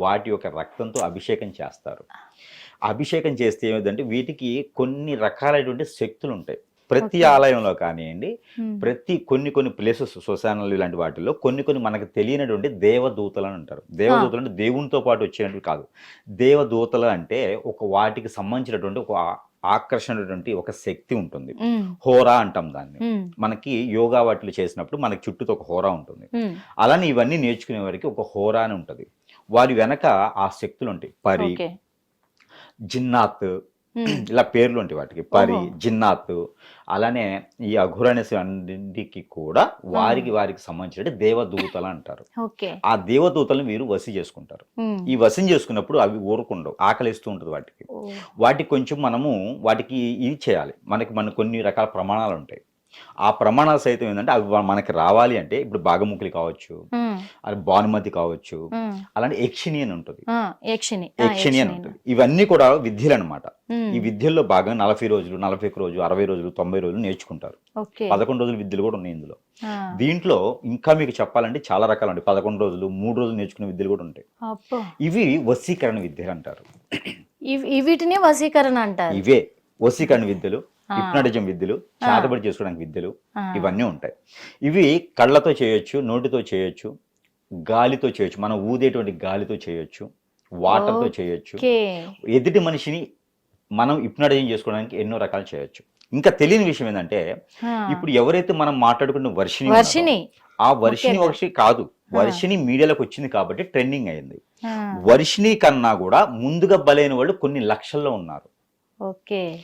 వాటి యొక్క రక్తంతో అభిషేకం చేస్తారు అభిషేకం చేస్తే ఏమిటంటే వీటికి కొన్ని రకాలైనటువంటి శక్తులు ఉంటాయి ప్రతి. ఆలయంలో కానివ్వండి. ప్రతి కొన్ని కొన్ని ప్లేసెస్ శ్మశానాలు ఇలాంటి వాటిల్లో కొన్ని కొన్ని మనకు తెలియనటువంటి దేవదూతలు అని అంటారు దేవదూతలు అంటే దేవునితో పాటు వచ్చేటువంటి కాదు దేవదూతలు అంటే ఒక వాటికి సంబంధించినటువంటి ఒక ఆకర్షణటువంటి ఒక శక్తి ఉంటుంది. హోరా అంటాం దాన్ని. మనకి యోగా వాటిలో చేసినప్పుడు మనకి చుట్టూతో ఒక హోరా ఉంటుంది. అలానే ఇవన్నీ నేర్చుకునే వారికి ఒక హోరా అని ఉంటుంది వారి వెనక ఆ శక్తులు ఉంటాయి పరి జిన్నాత్. ఇలా పేర్లు ఉంటాయి వాటికి. పరి. జిన్నాత్ అలానే ఈ అఘురనేసి అన్నింటికి కూడా వారికి వారికి సంబంధించిన దేవదూతలు అంటారు. ఆ దేవదూతలను మీరు వసి చేసుకుంటారు. ఈ వసం చేసుకున్నప్పుడు అవి ఊరుకుండవు ఆకలిస్తూ ఉంటుంది వాటికి. వాటికి కొంచెం మనము వాటికి ఇది చేయాలి. మనకి మన కొన్ని రకాల ప్రమాణాలు ఉంటాయి ఆ ప్రమాణాలు సైతం ఏంటంటే అవి మనకి రావాలి అంటే ఇప్పుడు బాగముఖులు కావచ్చు. అది భానుమతి కావచ్చు. అలాంటి యక్షిణి అని ఉంటుంది యక్షిణి అని. ఉంటుంది ఇవన్నీ కూడా విద్యలు అనమాట. ఈ విద్యల్లో భాగంగా నలభై రోజులు నలభై రోజు అరవై రోజులు తొంభై రోజులు నేర్చుకుంటారు పదకొండు రోజులు విద్యలు కూడా ఉన్నాయి ఇందులో. దీంట్లో ఇంకా మీకు చెప్పాలంటే చాలా రకాలు ఉంటాయి పదకొండు రోజులు మూడు రోజులు నేర్చుకునే విద్యలు కూడా ఉంటాయి ఇవి వశీకరణ విద్యలు అంటారు వీటిని వశీకరణ అంటారు ఇవే వశీకరణ విద్యలు. హిప్నటిజం విద్యలు చేతబడి చేసుకోవడానికి విద్యలు. ఇవన్నీ ఉంటాయి. ఇవి కళ్ళతో చేయొచ్చు నోటితో చేయొచ్చు గాలితో చేయొచ్చు మనం ఊదేటువంటి గాలితో చేయొచ్చు వాటర్తో చేయొచ్చు. ఎదుటి మనిషిని మనం హిప్నటైజం చేసుకోవడానికి ఎన్నో రకాలు చేయొచ్చు. ఇంకా తెలియని విషయం ఏంటంటే. ఇప్పుడు ఎవరైతే మనం మాట్లాడుకున్న వర్షిని వర్షిని ఆ వర్షిని. వర్షి కాదు వర్షిని మీడియాలోకి వచ్చింది కాబట్టి ట్రెండింగ్ అయింది. వర్షిని కన్నా కూడా ముందుగా బలైన వాళ్ళు కొన్ని లక్షల్లో ఉన్నారు. ఓకే.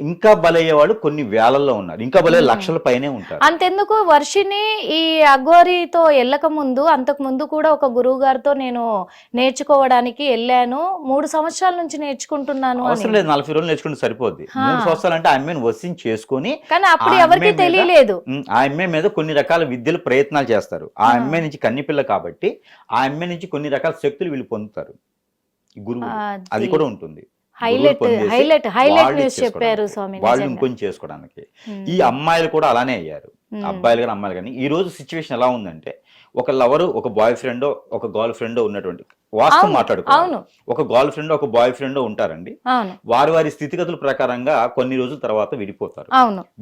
ఇంకా బలయ్యే వాళ్ళు కొన్ని వేలల్లో ఉన్నారు. ఇంకా బలయ్యే. లక్షల పైనే ఉంటారు. అంతెందుకు వర్షిని ఈ అఘోరితో వెళ్ళక ముందు అంతకు ముందు కూడా ఒక గురువు గారితో నేను నేర్చుకోవడానికి వెళ్ళాను. మూడు సంవత్సరాల నుంచి నేర్చుకుంటున్నాను అవసరం లేదు నలభై రోజులు నేర్చుకుంటే సరిపోద్ది. మూడు సంవత్సరాలు అంటే ఆ అమ్మాయిని వసం చేసుకొని కానీ అప్పుడు ఎవరికి తెలియలేదు. ఆ అమ్మాయి మీద కొన్ని రకాల విద్యలు ప్రయత్నాలు చేస్తారు. ఆ. అమ్మాయి నుంచి కన్నిపిల్ల కాబట్టి ఆ అమ్మాయి నుంచి కొన్ని రకాల శక్తులు వీళ్ళు పొందుతారు. గురువు. అది కూడా ఉంటుంది. హైలైట్ గురువులు పొందేసి హైలైట్ హైలైట్ వాళ్ళు న్యూస్ చెప్పారు చేసుకోవడానికి. స్వామి వాళ్ళు నిజంగా. ఇంకొంచెం చేసుకోవడానికి ఉమ్. ఈ అమ్మాయిలు కూడా అలానే అయ్యారు. అబ్బాయిలు కానీ అమ్మాయిలు కానీ ఈ రోజు సిచ్యువేషన్ ఎలా ఉందంటే ఒక లవరు ఒక బాయ్ ఫ్రెండ్ ఒక గర్ల్ ఫ్రెండ్ ఉన్నటువంటి వాస్తవం మాట్లాడుకోవాలి ఒక గర్ల్ ఫ్రెండ్ ఒక బాయ్ ఫ్రెండ్ ఉంటారండి వారి వారి స్థితిగతుల ప్రకారంగా కొన్ని రోజుల తర్వాత విడిపోతారు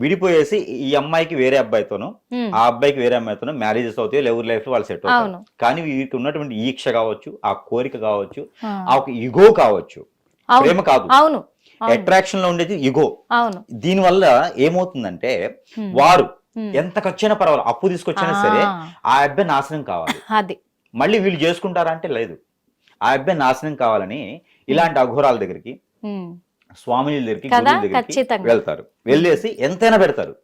విడిపోయేసి ఈ అమ్మాయికి వేరే అబ్బాయితోనూ. ఆ అబ్బాయికి వేరే అమ్మాయితోనూ మ్యారేజెస్ అవుతాయి ఎవరి లైఫ్ వాళ్ళు సెట్ అవుతారు కానీ వీరికి ఉన్నటువంటి ఈక్ష కావచ్చు ఆ కోరిక కావచ్చు ఆ. ఒక ఇగో కావచ్చు ప్రేమ కాదు. అవును. అట్రాక్షన్లో ఉండేది ఇగో అవును. దీని వల్ల ఏమవుతుందంటే. వారు. ఎంత ఖర్చైనా పర్వాలేదు. అప్పు తీసుకొచ్చినా సరే ఆ, అబ్బాయి నాశనం కావాలి. అది. మళ్ళీ వీళ్ళు చేసుకుంటారా అంటే లేదు. ఆ అబ్బాయి నాశనం కావాలని ఇలాంటి అఘోరాల దగ్గరికి ఉమ్. స్వామిల దగ్గరికి దగ్గరికి. వెళ్తారు. వెళ్ళేసి ఎంతైనా పెడతారు.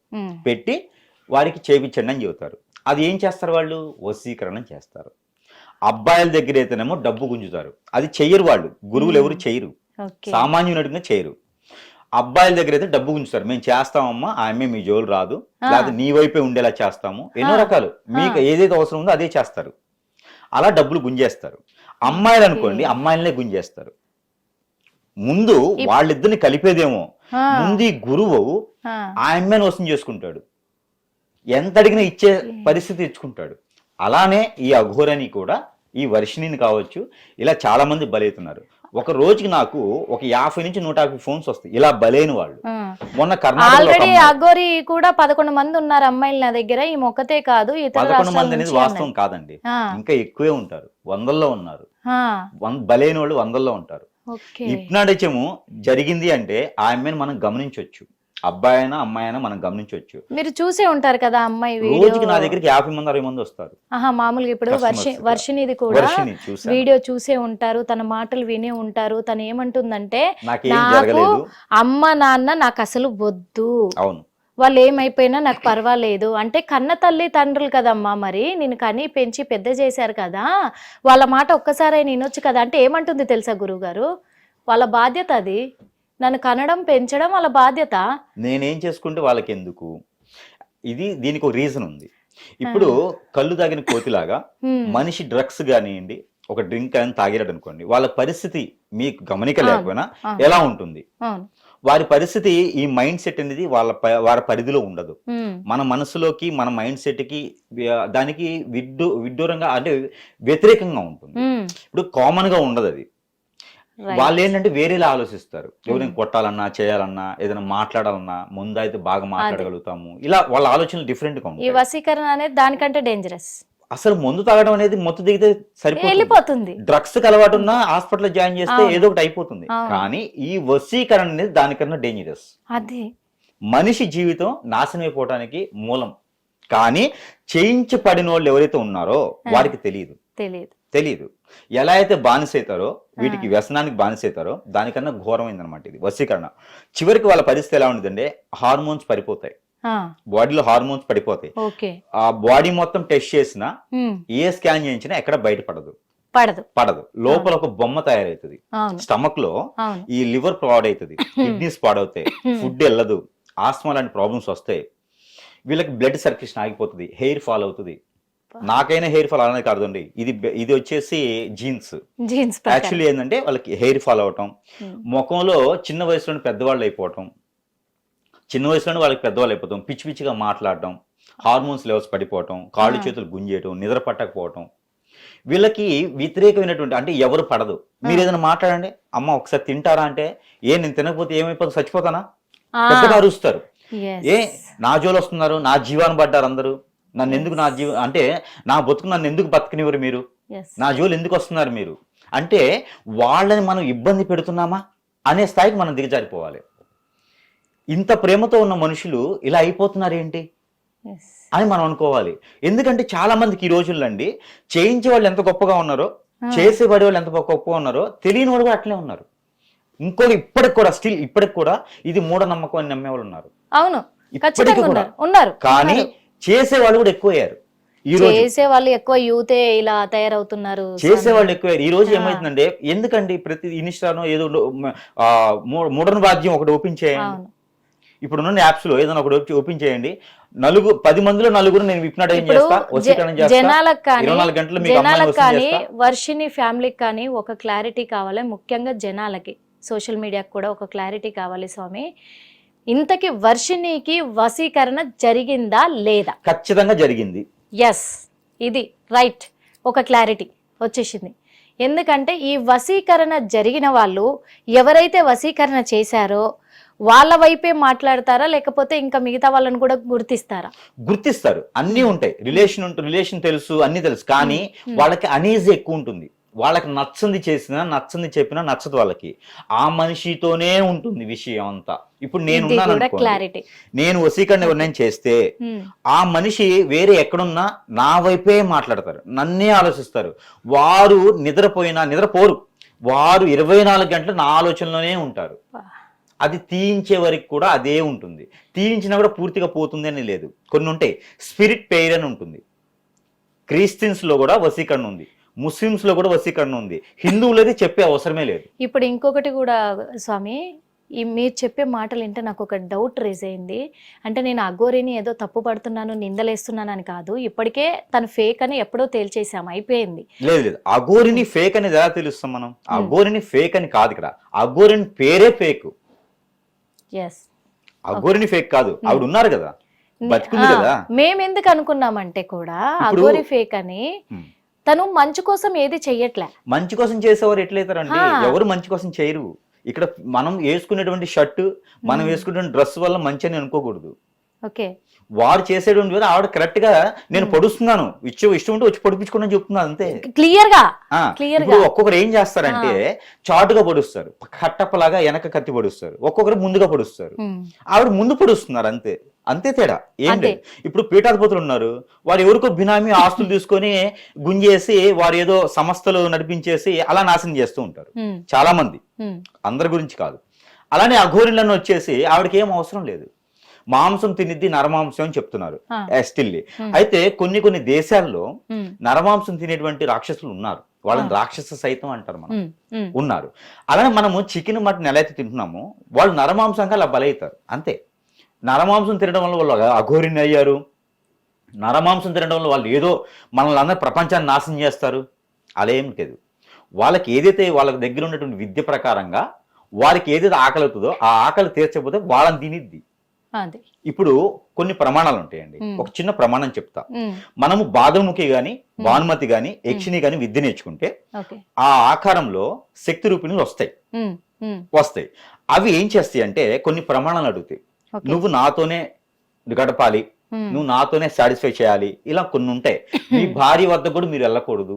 పెట్టి వారికి చేపించండి అని చెబుతారు. అది ఏం చేస్తారు వాళ్ళు? వశీకరణం చేస్తారు. అబ్బాయిల దగ్గర అయితేనేమో డబ్బు గుంజుతారు. అది చెయ్యరు వాళ్ళు. గురువులు ఎవరు చెయ్యరు. ఓకే. సామాన్యునిగా చేయరు. అబ్బాయిల దగ్గర అయితే డబ్బు గుంజుతారు. మేము చేస్తామమ్మా ఆ అమ్మాయి మీ జోలు రాదు. లేకపోతే నీ వైపే ఉండేలా చేస్తాము. ఎన్నో. రకాలు. మీకు. ఏదైతే అవసరం ఉందో అదే చేస్తారు. అలా డబ్బులు గుంజేస్తారు. అమ్మాయిలు అనుకోండి. అమ్మాయిలనే గుంజేస్తారు. ముందు వాళ్ళిద్దరిని కలిపేదేమో. ముందు ఈ గురువు ఆ. అమ్మాయిని వసం చేసుకుంటాడు. ఎంత అడిగినా ఇచ్చే పరిస్థితి తెచ్చుకుంటాడు. అలానే ఈ అఘోరని కూడా ఈ వర్షిణిని కావచ్చు ఇలా చాలా మంది బలవుతున్నారు ఒక రోజుకి నాకు ఒక యాభై నుంచి నూట యాభై ఫోన్స్ వస్తాయి. ఇలా బలైన వాళ్ళు. మొన్న ఆల్రెడీ అగోరి కూడా పదకొండు మంది ఉన్నారు అమ్మాయిలు నా దగ్గర. ఈ మొక్కతే కాదు పదకొండు మంది అనేది వాస్తవం. కాదండి. ఇంకా ఎక్కువే ఉంటారు. వందల్లో ఉన్నారు. బలైన వాళ్ళు వందల్లో ఉంటారు. హిప్నాటిజము జరిగింది అంటే ఆ అమ్మాయిని మనం గమనించవచ్చు అబ్బాయి అయినా అమ్మాయి అయినా మనం గమనించవచ్చు. మీరు చూసే ఉంటారు కదా అమ్మాయి రోజుకి నా దగ్గరికి యాభై మంది అరవై మంది వస్తారు. ఆహా మామూలుగా ఇప్పుడు వర్షి. వర్షినిది కూడా వీడియో చూసే ఉంటారు తన మాటలు వినే ఉంటారు తను ఏమంటుందంటే నాకేం అమ్మ నాన్న నాకు అసలు వద్దు. అవును. వాళ్ళు ఏమైపోయినా నాకు పర్వాలేదు. అంటే కన్న తల్లి తండ్రులు కదమ్మా మరి. నేను కని పెంచి పెద్ద చేశారు కదా. వాళ్ళ మాట ఒక్కసారి వినొచ్చు కదా. అంటే ఏమంటుంది తెలుసా గురువుగారు? వాళ్ళ బాధ్యత అది. నన్ను కనడం పెంచడం వాళ్ళ బాధ్యత. నేనేం చేసుకుంటే వాళ్ళకి ఎందుకు ఇది దీనికి ఒక రీజన్ ఉంది. ఇప్పుడు కళ్ళు తాగిన కోతిలాగా. మనిషి డ్రగ్స్ కానివ్వండి ఒక డ్రింక్ అని తాగాడు అనుకోండి వాళ్ళ పరిస్థితి మీకు గమనిక లేకపోయినా. ఎలా ఉంటుంది? వారి పరిస్థితి ఈ మైండ్ సెట్ అనేది వాళ్ళ వారి పరిధిలో ఉండదు. మన మనసులోకి మన మైండ్ సెట్కి వ్య- దానికి విడ్డూ విడ్డూరంగా అంటే వ్యతిరేకంగా ఉంటుంది. ఇప్పుడు కామన్గా ఉండదు అది. వాళ్ళు ఏంటంటే వేరేలా ఆలోచిస్తారు. ఎవరైనా కొట్టాలన్నా చేయాలన్నా ఏదైనా మాట్లాడాలన్నా ముందు అయితే బాగా మాట్లాడగలుగుతాము. ఇలా వాళ్ళ ఆలోచనలు డిఫరెంట్గా ఈ ఉంటాయి. వశీకరణ అనేది దానికంటే డేంజరస్ అసలు మందు తాగడం అనేది మొత్తం దిగితే సరిపోతుంది. డ్రగ్స్ అలవాటు ఉన్నా హాస్పిటల్ జాయిన్ చేస్తే. ఏదో ఒకటి అయిపోతుంది. కానీ ఈ వశీకరణ అనేది దానికన్నా డేంజరస్ అది. మనిషి జీవితం నాశనం అయిపోవడానికి మూలం. కానీ చేయించబడిన వాళ్ళు ఎవరైతే ఉన్నారో వారికి తెలియదు. తెలియదు. తెలియదు ఎలా అయితే బానిస అవుతారో వీటికి వ్యసనానికి బానిస అవుతారో దానికన్నా ఘోరమైందనమాట ఇది వశీకరణ. చివరికి వాళ్ళ పరిస్థితి ఎలా ఉంటుందంటే హార్మోన్స్ పడిపోతాయి. బాడీలో హార్మోన్స్ పడిపోతాయి. ఓకే. ఆ బాడీ మొత్తం టెస్ట్ చేసినా ఏ స్కాన్ చేయించినా ఎక్కడ బయటపడదు. పడదు. పడదు. లోపల ఒక బొమ్మ తయారవుతుంది. అవును. స్టమక్లో ఈ లివర్ పాడవుతుంది. కిడ్నీస్ పాడవుతాయి. ఫుడ్ వెళ్ళదు. ఆస్మా లాంటి ప్రాబ్లమ్స్ వస్తాయి. వీళ్ళకి బ్లడ్ సర్క్యులేషన్ ఆగిపోతుంది. హెయిర్ ఫాల్ అవుతుంది. నాకైనా హెయిర్ ఫాల్ అనేది కాదండి. ఇది ఇది వచ్చేసి జీన్స్. జీన్స్ యాక్చువల్లీ ఏంటంటే వాళ్ళకి హెయిర్ ఫాల్ అవటం. ముఖంలో చిన్న వయసులోనే పెద్దవాళ్ళు అయిపోవటం చిన్న వయసులోనే వాళ్ళకి పెద్దవాళ్ళు అయిపోతాం పిచ్చి పిచ్చిగా మాట్లాడటం హార్మోన్స్ లెవెల్స్ పడిపోవటం కాళ్ళు. చేతులు గుంజేయటం నిద్ర పట్టకపోవటం. వీళ్ళకి వ్యతిరేకమైనటువంటి అంటే ఎవరు పడదు. మీరు ఏదైనా మాట్లాడండి అమ్మ ఒకసారి తింటారా? అంటే ఏ నేను తినకపోతే ఏమైపోతుంది చచ్చిపోతానా? పెద్దగా అరుస్తారు. ఏ నా జోలు వస్తున్నారు నా జీవాన్ని పడ్డారు అందరూ. నన్ను ఎందుకు నా జీవ అంటే నా బతుకు నన్ను ఎందుకు బతకనివ్వరు మీరు? నా జోలు ఎందుకు వస్తున్నారు మీరు? అంటే వాళ్ళని మనం ఇబ్బంది పెడుతున్నామా అనే స్థాయికి మనం దిగజారిపోవాలి. ఇంత ప్రేమతో ఉన్న మనుషులు ఇలా అయిపోతున్నారు ఏంటి అని మనం అనుకోవాలి. ఎందుకంటే చాలా మందికి ఈ రోజుల్లో అండి చేయించే వాళ్ళు ఎంత గొప్పగా ఉన్నారో చేసేవాడి వాళ్ళు ఎంత గొప్పగా ఉన్నారో తెలియని వాళ్ళు కూడా అట్లే ఉన్నారు. ఇంకోటి ఇప్పటికి కూడా స్టిల్ ఇప్పటికి కూడా ఇది మూఢనమ్మకం అని నమ్మే వాళ్ళు ఉన్నారు. అవును. ఇప్పటికి కూడా. ఉన్నారు. కానీ. చేసే వాళ్ళు కూడా ఎక్కువయ్యారు. ఈ రోజు చేసే వాళ్ళు ఎక్కువ యూతే ఇలా తయారవుతున్నారు చేసే వాళ్ళు ఎక్కువ ఈ రోజు. ఏమైతుందంటే ఎందుకండి ప్రతి ఇన్స్టానో ఏదో మోడర్న్ వాద్యం ఒకటి ఓపెన్ చేయండి. ఇప్పుడు ఉన్న యాప్స్లో ఏదైనా ఒకటి ఓపెన్ చేయండి. నలుగు పది మందిలో నలుగురు నేను ఇప్పుడు చేస్తా జనాలకు కానీ జనాలకు కానీ వర్షిని ఫ్యామిలీకి కానీ ఒక క్లారిటీ కావాలి ముఖ్యంగా జనాలకి. సోషల్ మీడియాకి కూడా ఒక క్లారిటీ కావాలి స్వామి. ఇంతకి వర్షినికి వశీకరణ జరిగిందా లేదా? ఖచ్చితంగా జరిగింది. ఎస్ ఇది రైట్ ఒక క్లారిటీ వచ్చేసింది. ఎందుకంటే ఈ వశీకరణ జరిగిన వాళ్ళు ఎవరైతే వశీకరణ చేశారో వాళ్ళ వైపే మాట్లాడతారా లేకపోతే ఇంకా మిగతా వాళ్ళని కూడా గుర్తిస్తారా? గుర్తిస్తారు. అన్నీ ఉంటాయి. రిలేషన్ ఉంటుంది రిలేషన్ తెలుసు అన్ని తెలుసు. కానీ Hmm. వాళ్ళకి అనీజీ ఎక్కువ ఉంటుంది. వాళ్ళకి నచ్చంది చేసినా నచ్చంది చెప్పినా నచ్చదు వాళ్ళకి. ఆ మనిషితోనే ఉంటుంది విషయం అంతా. ఇప్పుడు నేను. క్లారిటీ నేను వసీకరణ ఎవరినైనా చేస్తే ఆ మనిషి వేరే ఎక్కడున్నా నా వైపే మాట్లాడతారు. నన్నే ఆలోచిస్తారు. వారు నిద్రపోయినా నిద్రపోరు. వారు ఇరవై నాలుగు గంటలు నా ఆలోచనలోనే ఉంటారు. అది తీయించే వరకు కూడా అదే ఉంటుంది. తీయించినా కూడా పూర్తిగా పోతుంది అని లేదు. కొన్ని ఉంటాయి. స్పిరిట్ పెయిర్ అని ఉంటుంది. క్రిస్టియన్స్లో కూడా వసీకరణ ఉంది. ముస్లిమ్స్లో కూడా వసీకరణ ఉంది. హిందువులది చెప్పే అవసరమే లేదు. ఇప్పుడు ఇంకొకటి కూడా స్వామి ఈ మీరు చెప్పే మాటలు వింటే నాకు ఒక డౌట్ రేజ్ అయింది. అంటే నేను అఘోరిని ఏదో తప్పు పడుతున్నాను నిందలేస్తున్నాను అని కాదు. ఇప్పటికే తను ఫేక్ అని ఎప్పుడో తేల్చేసాము అయిపోయింది. లేదు లేదు. అఘోరిని ఫేక్ అనేది ఎలా తెలుస్తాం మనం? అఘోరిని ఫేక్ అని కాదు ఇక్కడ. అఘోరిని పేరే ఫేక్ ఎస్ అఘోరిని ఫేక్ కాదు. ఆవిడ ఉన్నారు కదా? బతికుంది కదా? మేము ఎందుకు అనుకున్నామంటే కూడా అఘోరి ఫేక్ అని Hmm. తను మంచు కోసం ఏది చెయ్యట్లే. మంచి కోసం చేసేవారు ఎట్లయితారండి. ఎవరు మంచి కోసం చేయరు. ఇక్కడ మనం వేసుకునేటువంటి షర్ట్ మనం. వేసుకునే డ్రెస్ వల్ల మంచి అని అనుకోకూడదు. ఓకే. వారు చేసేటువంటి ఆవిడ కరెక్ట్గా నేను పొడుస్తున్నాను. ఇచ్చే ఇష్టం ఉంటే వచ్చి పొడిపించుకోండి అని చెప్తున్నాను అంతే. క్లియర్గా ఇప్పుడు గా. ఒక్కొక్కరు ఏం చేస్తారంటే చాటుగా పొడుస్తారు. కట్టప్పలాగా వెనక కత్తి పొడుస్తారు. ఒక్కొక్కరు ముందుగా పొడుస్తారు. ఆవిడ ముందు పొడుస్తున్నారు అంతే. అంతే తేడా ఏం అంతే. లేదు ఇప్పుడు పీఠాధిపతులు ఉన్నారు వారు ఎవరికో బినామీ ఆస్తులు తీసుకొని గుంజేసి వారు ఏదో సంస్థలు నడిపించేసి అలా నాశనం చేస్తూ ఉంటారు. చాలా మంది. అందరి గురించి కాదు అలానే అఘోరిలను వచ్చేసి ఆవిడకి ఏం అవసరం లేదు మాంసం తినిద్ది నరమాంసం అని చెప్తున్నారు ఆ. Still Hmm. అయితే కొన్ని కొన్ని దేశాల్లో. నరమాంసం తినేటువంటి రాక్షసులు ఉన్నారు వాళ్ళని. రాక్షస సైతం అంటారు మనం. ఉన్నారు అలానే మనము చికెన్ మటన్ ఎలా అయితే తింటున్నామో వాళ్ళు నరమాంసంగా అలా బలవుతారు అంతే నరమాంసం తినడం వల్ల వాళ్ళు అఘోరిని అయ్యారు. నరమాంసం తినడం వల్ల వాళ్ళు ఏదో మనల్ని అందరూ ప్రపంచాన్ని నాశనం చేస్తారు. అలా ఏం లేదు. వాళ్ళకి ఏదైతే వాళ్ళ దగ్గర ఉన్నటువంటి విద్య ప్రకారంగా వారికి ఏదైతే ఆకలి అవుతుందో ఆ ఆకలి తీర్చకపోతే వాళ్ళని తినిద్ది. ఇప్పుడు కొన్ని ప్రమాణాలు ఉంటాయండి. ఒక చిన్న ప్రమాణం చెప్తా. మనము బాధముఖి గాని భానుమతి గాని యక్షిని గాని విద్య నేర్చుకుంటే ఆ ఆకారంలో శక్తి రూపిణులు వస్తాయి. వస్తాయి. అవి ఏం చేస్తాయి అంటే కొన్ని ప్రమాణాలు అడుగుతాయి. నువ్వు నాతోనే గడపాలి. నువ్వు నాతోనే సాటిస్ఫై చేయాలి. ఇలా కొన్ని ఉంటాయి. మీ భార్య వద్ద కూడా మీరు వెళ్ళకూడదు.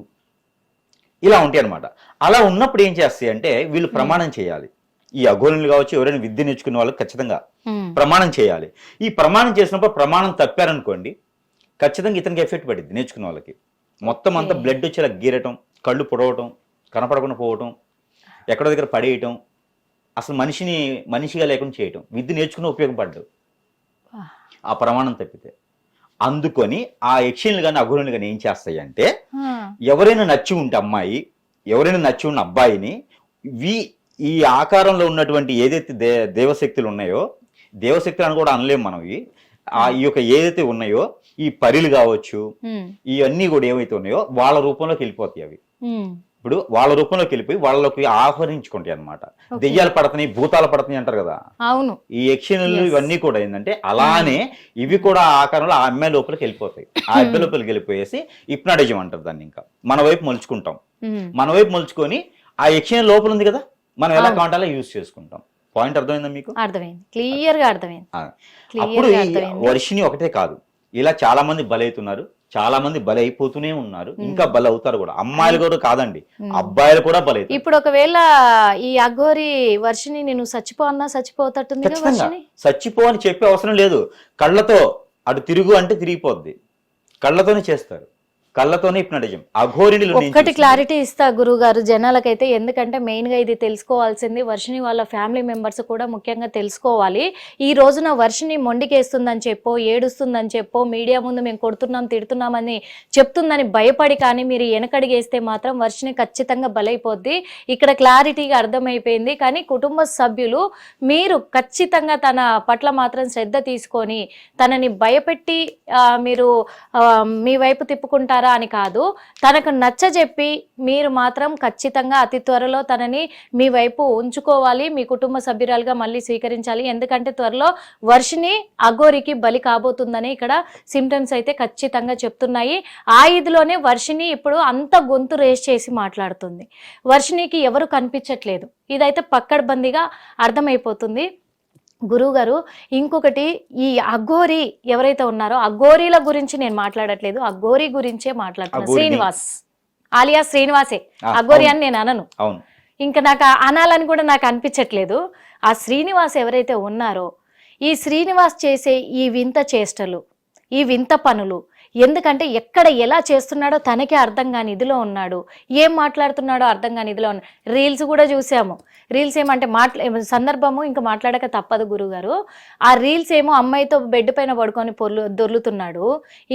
ఇలా ఉంటాయి అనమాట అలా ఉన్నప్పుడు ఏం చేస్తాయి అంటే వీళ్ళు ప్రమాణం చేయాలి. ఈ అఘోరులు కావచ్చు ఎవరైనా విద్య నేర్చుకునే వాళ్ళు ఖచ్చితంగా ప్రమాణం చేయాలి. ఈ ప్రమాణం చేసినప్పుడు ప్రమాణం తప్పారనుకోండి ఖచ్చితంగా ఇతనికి ఎఫెక్ట్ పడింది నేర్చుకునే వాళ్ళకి. మొత్తం అంతా. బ్లడ్ వచ్చేలా గీరటం కళ్ళు పొడవటం కనపడకుండా పోవటం ఎక్కడో దగ్గర పడేయటం అసలు మనిషిని మనిషిగా లేకుండా చేయటం. విద్య నేర్చుకుని ఉపయోగపడ్డు ఆ, ప్రమాణం తప్పితే. అందుకొని ఆ యక్షిణులు కానీ అఘోరులు కానీ ఏం చేస్తాయి అంటే ఎవరైనా నచ్చి ఉంటే అమ్మాయి ఎవరైనా నచ్చి ఉన్న అబ్బాయిని వి ఈ ఆకారంలో ఉన్నటువంటి ఏదైతే దే దేవశక్తులు ఉన్నాయో దేవశక్తులు అని కూడా అనలేము మనం ఇవి. ఆ ఈ యొక్క ఏదైతే ఉన్నాయో ఈ పరిలు కావచ్చు ఇవన్నీ కూడా ఏవైతే ఉన్నాయో వాళ్ళ రూపంలోకి వెళ్ళిపోతాయి అవి. ఇప్పుడు వాళ్ళ రూపంలోకి వెళ్ళిపోయి వాళ్ళలోకి ఆహ్వానించుకుంటాయి అనమాట. దెయ్యాలు పడుతున్నాయి భూతాలు పడుతున్నాయి అంటారు కదా. అవును. ఈ యక్షిణులు. ఇవన్నీ కూడా ఏంటంటే అలానే ఇవి కూడా ఆ ఆకారంలో ఆ అమ్మాయి లోపలికి వెళ్ళిపోతాయి. ఆ అబ్బాయి లోపలికి వెళ్ళిపోయేసి ఇప్నాడిజం అంటారు దాన్ని ఇంకా. మన వైపు మలుచుకుంటాం. ఉమ్, మన వైపు మలుచుకొని ఆ యక్షిణ లోపల ఉంది కదా మనం ఎలా. కావాలంటే అలా యూజ్ చేసుకుంటాం. పాయింట్ అర్థమైందా మీకు? అర్థమైంది. క్లియర్గా అర్థమైంది. అప్పుడు వర్షిని ఒకటే కాదు. ఇలా చాలా మంది బలవుతున్నారు చాలా మంది బలైపోతూనే ఉన్నారు. ఇంకా బల అవుతారు కూడా. అమ్మాయిలు కూడా కాదండి. అబ్బాయిలు కూడా బలవుతారు ఇప్పుడు ఒకవేళ ఈ అఘోరి వర్షిని నేను చచ్చిపో అన్నా చచ్చిపోతట్టుంది చచ్చిపో అని చెప్పే అవసరం లేదు. కళ్ళతో అటు తిరుగు అంటే తిరిగిపోద్ది. కళ్ళతోనే చేస్తారు. కళ్ళతోనే హిప్నటిజం అఘోరిని ఒక్కటి క్లారిటీ ఇస్తా గురువు గారు జనాలకైతే ఎందుకంటే మెయిన్గా ఇది తెలుసుకోవాల్సింది. వర్షిని వాళ్ళ ఫ్యామిలీ మెంబర్స్ కూడా ముఖ్యంగా తెలుసుకోవాలి. ఈ రోజున వర్షిని మొండికేస్తుందని చెప్పో ఏడుస్తుందని చెప్పో మీడియా ముందు మేము కొడుతున్నాం తిడుతున్నామని చెప్తుందని భయపడి కానీ మీరు వెనకడిగేస్తే మాత్రం వర్షిని ఖచ్చితంగా బలైపోద్ది. ఇక్కడ క్లారిటీగా అర్థమైపోయింది. కానీ కుటుంబ సభ్యులు మీరు ఖచ్చితంగా తన పట్ల మాత్రం శ్రద్ధ తీసుకొని తనని భయపెట్టి మీరు మీ వైపు తిప్పుకుంటారా? అని కాదు తనకు నచ్చజెప్పి మీరు మాత్రం ఖచ్చితంగా అతి త్వరలో తనని మీ వైపు ఉంచుకోవాలి మీ కుటుంబ సభ్యురాలుగా మళ్ళీ స్వీకరించాలి. ఎందుకంటే త్వరలో వర్షిని అఘోరికి బలి కాబోతుందని ఇక్కడ సిమ్టమ్స్ అయితే ఖచ్చితంగా చెప్తున్నాయి. ఆ ఇదిలోనే వర్షిని ఇప్పుడు అంత గొంతు రేస్ చేసి మాట్లాడుతుంది. వర్షినికి ఎవరు కనిపించట్లేదు. ఇదైతే పక్కడ్బందీగా అర్థమైపోతుంది. గురువు గారు ఇంకొకటి ఈ అఘోరి ఎవరైతే ఉన్నారో అఘోరీల గురించి నేను మాట్లాడట్లేదు. అఘోరి గురించే మాట్లాడుతున్నా. అఘోరిని. శ్రీనివాస్. ఆలియా శ్రీనివాసే. అఘోరి. అని నేను అనను. ఇంకా నాకు అనాలని కూడా నాకు అనిపించట్లేదు. ఆ శ్రీనివాస్ ఎవరైతే ఉన్నారో ఈ శ్రీనివాస్ చేసే ఈ వింత చేష్టలు ఈ వింత పనులు ఎందుకంటే ఎక్కడ ఎలా చేస్తున్నాడో తనకే అర్థం కాని ఇదిలో ఉన్నాడు. ఏం మాట్లాడుతున్నాడో అర్థం కాని ఇదిలో ఉన్నాడు రీల్స్ కూడా చూసాము. రీల్స్ ఏమంటే మాట్లా సందర్భము ఇంకా మాట్లాడక తప్పదు గురుగారు. ఆ రీల్స్ ఏమో అమ్మాయితో బెడ్ పైన పడుకొని పొర్లు దొర్లుతున్నాడు.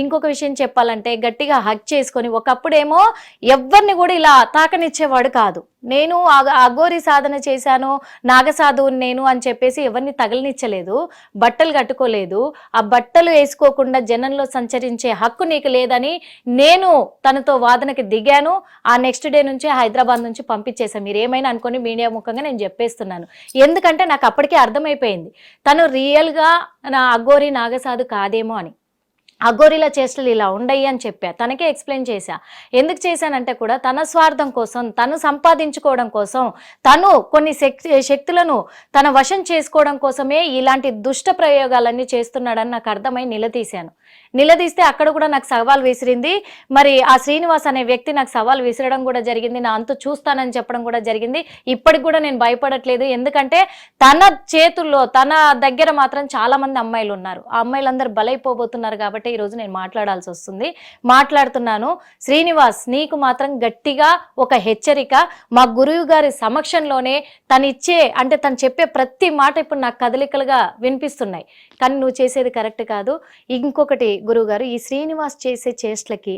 ఇంకొక విషయం చెప్పాలంటే గట్టిగా హక్ చేసుకొని ఒకప్పుడేమో ఎవరిని కూడా ఇలా తాకనిచ్చేవాడు కాదు. నేను అఘోరి సాధన చేశాను నాగసాధువుని నేను అని చెప్పేసి ఎవరిని తగలనిచ్చలేదు బట్టలు కట్టుకోలేదు. ఆ బట్టలు వేసుకోకుండా జనంలో సంచరించే హక్కు నీకు లేదని నేను తనతో వాదనకి దిగాను. ఆ నెక్స్ట్ డే నుంచి హైదరాబాద్ నుంచి పంపించేశాను మీరు ఏమైనా అనుకొని మీడియా ముఖంగా నేను చెప్పేస్తున్నాను. ఎందుకంటే నాకు అప్పటికే అర్థమైపోయింది. తను రియల్గా నా అఘోరి నాగసాధు కాదేమో అని. అగోరిల చేష్టలు ఇలా ఉండయి అని చెప్పా. తనకే ఎక్స్ప్లెయిన్ చేశా. ఎందుకు చేశానంటే కూడా తన స్వార్థం కోసం తను సంపాదించుకోవడం కోసం తను కొన్ని శక్తి శక్తులను తన వశం చేసుకోవడం కోసమే ఇలాంటి దుష్ట ప్రయోగాలన్నీ చేస్తున్నాడని నాకు అర్థమై నిలదీశాను. నిలదీస్తే అక్కడ కూడా నాకు సవాల్ విసిరింది. మరి ఆ శ్రీనివాస్ అనే వ్యక్తి నాకు సవాల్ విసిరడం కూడా జరిగింది. నా అంతు చూస్తానని చెప్పడం కూడా జరిగింది. ఇప్పటికి కూడా నేను భయపడట్లేదు. ఎందుకంటే తన చేతుల్లో తన దగ్గర మాత్రం చాలా మంది అమ్మాయిలు ఉన్నారు. ఆ అమ్మాయిలందరూ బలైపోబోతున్నారు కాబట్టి ఈ రోజు నేను మాట్లాడాల్సి వస్తుంది. మాట్లాడుతున్నాను శ్రీనివాస్ నీకు మాత్రం గట్టిగా ఒక హెచ్చరిక. మా గురువు గారి సమక్షంలోనే తను ఇచ్చే అంటే తను చెప్పే ప్రతి మాట ఇప్పుడు నాకు కదలికలుగా వినిపిస్తున్నాయి. కానీ నువ్వు చేసేది కరెక్ట్ కాదు. ఇంకొకటి గురువుగారు ఈ శ్రీనివాస్ చేసే చేష్టలకి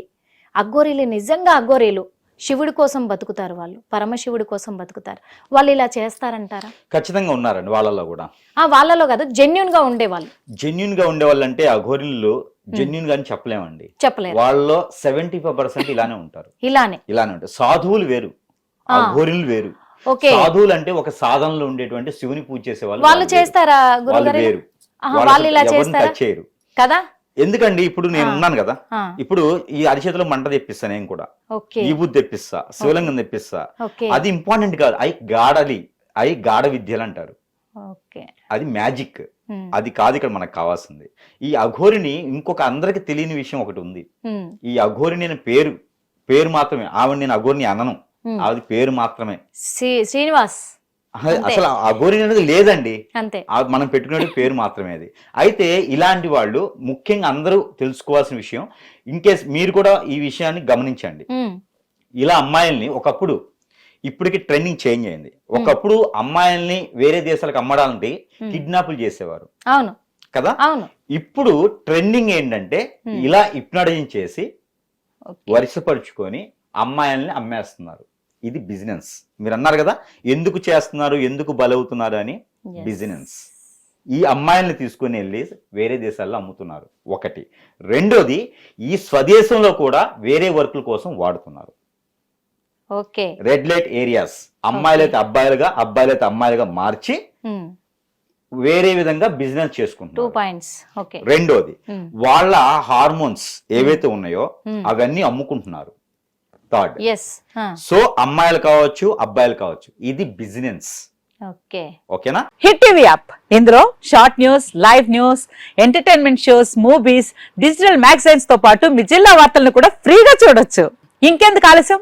అఘోరీలు నిజంగా అఘోరీలు శివుడి కోసం బతుకుతారు వాళ్ళు. పరమశివుడి కోసం బతుకుతారు. వాళ్ళు ఇలా చేస్తారంటారా? ఖచ్చితంగా ఉన్నారండి వాళ్ళలో కూడా. ఆ వాళ్ళలో కాదు జెన్యున్గా ఉండేవాళ్ళు జెన్యున్గా ఉండే వాళ్ళంటే అఘోరిలు జెన్యున్ గాని చెప్పలేమండి. చెప్పలేరు. వాళ్ళలో సెవెంటీ ఫైవ్ పర్సెంట్ ఇలానే ఉంటారు. ఇలానే. ఇలానే ఉంటారు. సాధువులు వేరు. అఘోరులు వేరు. సాధువులు అంటే ఒక సాధనలో ఉండేటువంటి శివుని పూజ చేసే వాళ్ళు వాళ్ళు. చేస్తారా వాళ్ళు వేరు. వాళ్ళు ఇలా చేస్తారా? చేయరు. కదా? ఎందుకండి? ఇప్పుడు నేను. ఉన్నాను కదా. ఇప్పుడు ఈ అరిచేతిలో మంట తెప్పిస్తా నేను కూడా. ఈ బుద్ధి తెప్పిస్తా. శివలింగం తెప్పిస్తా. అది ఇంపార్టెంట్ కాదు. అవి గాడలి. అవి గాఢ విద్యలు అంటారు. అది మ్యాజిక్. అది కాదు ఇక్కడ మనకు కావాల్సింది. ఈ అఘోరిని ఇంకొక అందరికి తెలియని విషయం ఒకటి ఉంది. ఈ అఘోరి నేను పేరు పేరు మాత్రమే ఆవిడ నేను అఘోరిని అనను. అది పేరు మాత్రమే. శ్రీ- శ్రీనివాస్. అసలు- అంతే. అసలు అఘోరి అనేది లేదండి. అంతే. మనం పెట్టుకునే పేరు మాత్రమే అది. అయితే ఇలాంటి వాళ్ళు ముఖ్యంగా అందరూ తెలుసుకోవాల్సిన విషయం ఇన్ కేస్ మీరు కూడా ఈ విషయాన్ని గమనించండి. ఇలా అమ్మాయిల్ని ఒకప్పుడు ఇప్పటికి ట్రెండింగ్ చేంజ్ అయింది. ఒకప్పుడు అమ్మాయిల్ని వేరే దేశాలకు అమ్మడాలంటే Hmm. కిడ్నాపులు చేసేవారు. అవును. కదా? అవును. ఇప్పుడు ట్రెండింగ్ ఏంటంటే. ఇలా ఇప్నడైన్ చేసి. వరుసపరుచుకొని అమ్మాయిల్ని అమ్మేస్తున్నారు. ఇది బిజినెస్ మీరు అన్నారు కదా ఎందుకు చేస్తున్నారు ఎందుకు బలవుతున్నారు అని. బిజినెస్ ఈ అమ్మాయిల్ని తీసుకుని వెళ్ళి వేరే దేశాల్లో అమ్ముతున్నారు. ఒకటి. రెండోది ఈ స్వదేశంలో కూడా వేరే వర్కుల కోసం వాడుతున్నారు. ఓకే. రెడ్ లైట్ ఏరియాస్ అమ్మాయిలైతే అబ్బాయిలుగా అబ్బాయిలైతే అమ్మాయిలుగా మార్చి ఉమ్, వేరే విధంగా బిజినెస్ చేసుకుంటున్నారు. పాయింట్స్ ఓకే రెండోది ఉమ్, వాళ్ళ హార్మోన్స్ ఏవైతే ఉన్నాయో Hmm. అవన్నీ అమ్ముకుంటున్నారు. థర్డ్ సో అమ్మాయిలు కావచ్చు అబ్బాయిలు కావచ్చు ఇది బిజినెస్ ఓకే ఓకేనా హిట్ టీవీ యాప్ ఇందులో short news live news entertainment shows movies digital మ్యాగజైన్స్తో పాటు మీ జిల్లా వార్తలను కూడా ఫ్రీగా చూడొచ్చు. ఇంకెందుకు ఆలస్యం?